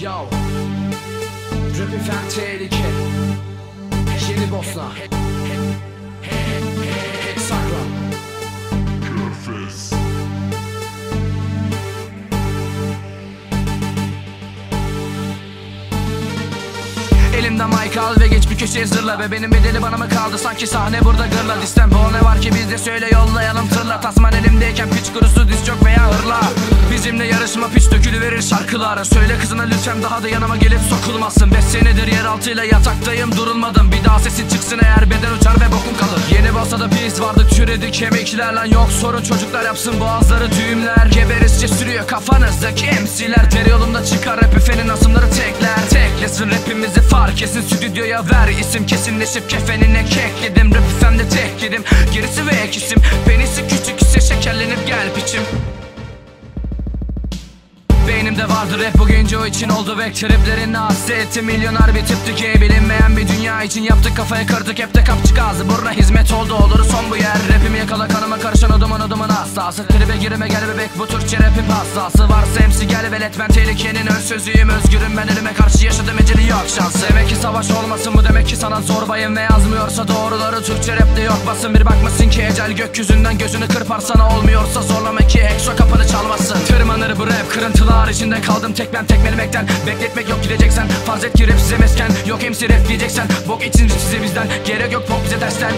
Yo. Rap efem tehlike Yeni Bosna Körfez Elimde mic al ve geç bir köşeye zırla Ve benim bedeli bana mı kaldı? Sanki sahne burada gırla. Distempo ne var ki bizde söyle yollayalım tırla. Tasman elimdeyken piç kurusu diz çok veya hırla Bizimle yarışma piç dökülü verir şarkılara Söyle kızına lütfen daha da yanıma gelip sokulmasın. Beş senedir yeraltıyla yataktayım durulmadım. Bir daha sesin çıksın eğer beden uçar ve bokun kalır. Yeni basada biz vardık türedi kemikler lan Yok. Sorun çocuklar yapsın boğazları düğümler. Geberizce sürüyor kafanızdaki MC'ler Deri yolunda çıkar rap üfenin asımları tekler Teklesin. Rapimizi fark kesin stüdyoya ver isim. Kesinleşip kefenine kekledim Rap üfemde tek yedim. Gerisi ve ek isim Penisi küçük ise şekerlenip gel piçim Beynimde vardı rap bugünce o için oldu ve triplerin hasreti Milyoner bir tipti ki. Bilinmeyen bir dünya için Yaptık kafayı kırdık. Hep de kapçık ağzı Burna hizmet oldu. Olur son bu yer. Rapimi yakala kanıma karışan odumun odumun hassası Tribe girime gel bebek bu Türkçe rapim hassası Varsa MC gel velet ben tehlikenin ön sözüyüm. Özgürüm ben elime karşı yaşadım eceli yok şansı. Demek ki savaş olmasın bu demek ki sana zorbayım Ve yazmıyorsa doğruları. Türkçe rapte yok basın Bir bakmasın ki ecel. Gökyüzünden gözünü kırpar sana Olmuyorsa zorlama ki Exo kapını çalmasın içinde kaldım tek ben tekmelemekten Bekletmek yok gideceksen. Farz et ki rap size mesken. Yok MC rap diyeceksen. Bok için size bizden. Gerek yok pop bize dersten